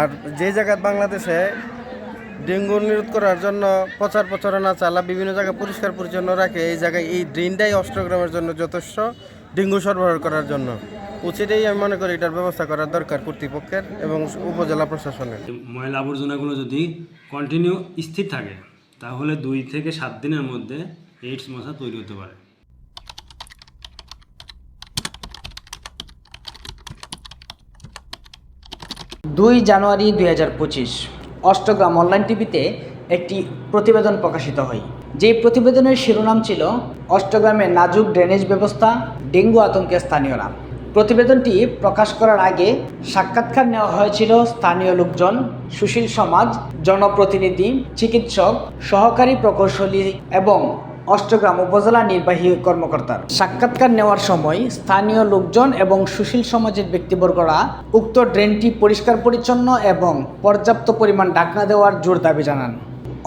আর যে জায়গায় বাংলাদেশে ডেঙ্গু নিরোধ করার জন্য প্রচার প্রচারণা চালা, বিভিন্ন জায়গায় পরিষ্কার পরিচ্ছন্ন রাখে, এই জায়গায় এই ড্রেনটাই অষ্টগ্রামের জন্য যথেষ্ট ডেঙ্গু সরবরাহ করার জন্য। উচিতই আমি মনে করি এটার ব্যবস্থা করার দরকার কর্তৃপক্ষের এবং উপজেলা প্রশাসনের। ময়লা আবর্জনাগুলো যদি কন্টিনিউ স্থির থাকে, তাহলে দুই থেকে সাত দিনের মধ্যে এইডস মশা তৈরি হতে পারে। দুই জানুয়ারি দুই হাজার পঁচিশ, অষ্টগ্রাম অনলাইন টিভিতে একটি প্রতিবেদন প্রকাশিত হয়। যেই প্রতিবেদনের শিরোনাম ছিল অষ্টগ্রামের নাজুক ড্রেনেজ ব্যবস্থা, ডেঙ্গু আতঙ্কে স্থানীয়রা। প্রতিবেদনটি প্রকাশ করার আগে সাক্ষাৎকার নেওয়া হয়েছিল স্থানীয় লোকজন, সুশীল সমাজ, জনপ্রতিনিধি, চিকিৎসক, সহকারী প্রকৌশলী এবং অষ্টগ্রাম উপজেলা নির্বাহী কর্মকর্তার। সাক্ষাৎকার নেওয়ার সময় স্থানীয় লোকজন এবং সুশীল সমাজের ব্যক্তিবর্গরা উক্ত ড্রেনটি পরিষ্কার পরিচ্ছন্ন এবং পর্যাপ্ত পরিমাণ ডাকনা দেওয়ার জোর দাবি জানান।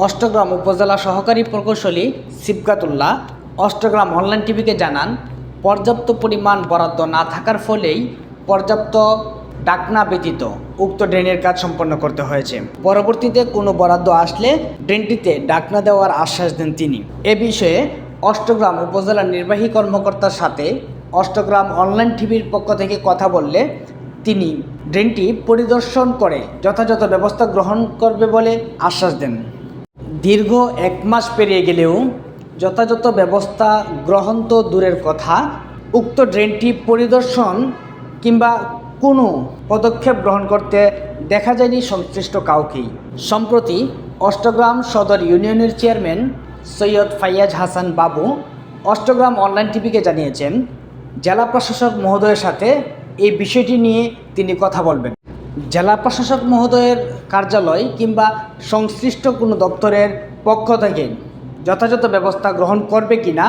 অষ্টগ্রাম উপজেলা সহকারী প্রকৌশলী সিবগাতুল্লাহ অষ্টগ্রাম অনলাইন টিভিকে জানান, পর্যাপ্ত পরিমাণ বরাদ্দ না থাকার ফলেই পর্যাপ্ত ডাকনা ব্যতীত। উক্ত ড্রেনের কাজ সম্পন্ন করতে হয়েছে। পরবর্তীতে কোনো বরাদ্দ আসলে ড্রেনটিতে ডাকনা দেওয়ার আশ্বাস দেন তিনি। এ বিষয়ে অষ্টগ্রাম উপজেলার নির্বাহী কর্মকর্তার সাথে অষ্টগ্রাম অনলাইন টিভির পক্ষ থেকে কথা বললে তিনি ড্রেনটি পরিদর্শন করে যথাযথ ব্যবস্থা গ্রহণ করবে বলে আশ্বাস দেন। দীর্ঘ এক মাস পেরিয়ে গেলেও যথাযথ ব্যবস্থা গ্রহণ তো দূরের কথা, উক্ত ড্রেনটি পরিদর্শন কিংবা কোনো পদক্ষেপ গ্রহণ করতে দেখা যায়নি সংশ্লিষ্ট কাউকেই। সম্প্রতি অষ্টগ্রাম সদর ইউনিয়নের চেয়ারম্যান সৈয়দ ফাইয়াজ হাসান বাবু অষ্টগ্রাম অনলাইন টিভিকে জানিয়েছেন, জেলা প্রশাসক মহোদয়ের সাথে এই বিষয়টি নিয়ে তিনি কথা বলবেন। জেলা প্রশাসক মহোদয়ের কার্যালয় কিংবা সংশ্লিষ্ট কোনো দপ্তরের পক্ষ থেকে যথাযথ ব্যবস্থা গ্রহণ করবে কিনা,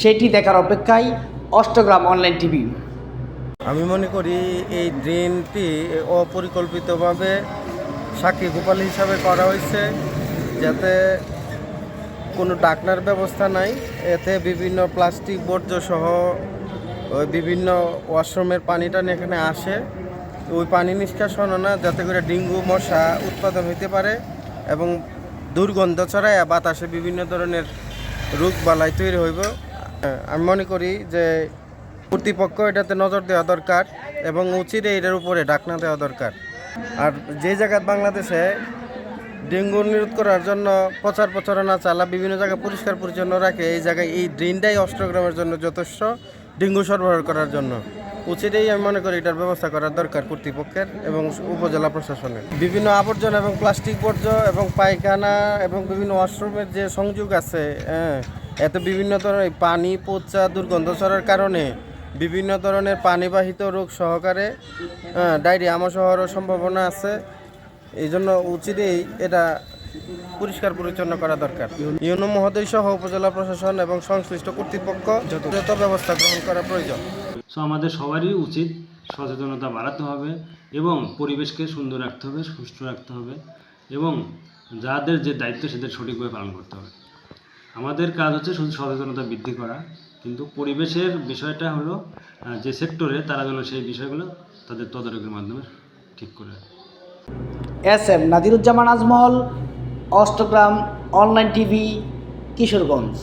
সেটি দেখার অপেক্ষায় অষ্টগ্রাম অনলাইন টিভি আমি মনে করি এই ড্রেনটি অপরিকল্পিতভাবে সাক্ষী গোপাল হিসাবে করা হয়েছে, যাতে কোনো ডাকনার ব্যবস্থা নাই। এতে বিভিন্ন প্লাস্টিক বর্জ্য সহ বিভিন্ন ওয়াশরুমের পানিটা এখানে আসে। ওই পানি নিষ্কাশন না, যাতে করে ডেঙ্গু, মশা উৎপাদন হইতে পারে এবং দুর্গন্ধ ছড়ায় বাতাসে বিভিন্ন ধরনের রোগ বালাই তৈরি হইব। আমি মনে করি যে কর্তৃপক্ষ এটাতে নজর দেওয়া দরকার এবং উচিত এটার উপরে ডাকনা দেওয়া দরকার। আর যে জায়গায় বাংলাদেশে ডেঙ্গু নিরোধ করার জন্য প্রচার প্রচারণা চালা বিভিন্ন জায়গায় পরিষ্কার পরিচ্ছন্ন রাখে, এই জায়গায় এই ড্রেনটাই অষ্টগ্রামের জন্য যথেষ্ট ডেঙ্গু সরবরাহ করার জন্য। উচিতই আমি মনে করি এটার ব্যবস্থা করার দরকার কর্তৃপক্ষের এবং উপজেলা প্রশাসনের। বিভিন্ন আবর্জনা এবং প্লাস্টিক বর্জ্য এবং পায়খানা এবং বিভিন্ন ওয়াশরুমের যে সংযোগ আছে হ্যাঁ এতে বিভিন্ন ধরনের পানি, পচা, দুর্গন্ধ ছড়ার কারণে বিভিন্ন ধরনের পানিবাহিত রোগ সহকারে ডায়রিয়া আমসহ হওয়ারও সম্ভাবনা আছে। এই জন্য উচিতই এটা পরিষ্কার পরিচ্ছন্ন করা দরকার। ইউনো মহোদয় সহ উপজেলা প্রশাসন এবং সংশ্লিষ্ট কর্তৃপক্ষ যথাযথ ব্যবস্থা গ্রহণ করা প্রয়োজন। সো আমাদের সবারই উচিত সচেতনতা বাড়াতে হবে এবং পরিবেশকে সুন্দর রাখতে হবে, সুস্থ রাখতে হবে এবং যাদের যে দায়িত্ব সেদের সঠিকভাবে পালন করতে হবে। আমাদের কাজ হচ্ছে শুধু সচেতনতা বৃদ্ধি করা। কিন্তু পরিবেশের বিষয়টা হলো যে সেক্টরে তারা যেন সেই বিষয়গুলো তাদের তদারকির মাধ্যমে ঠিক করে। S M Nadiruzzaman Ajmal, Austagram online TV, Kishoreganj.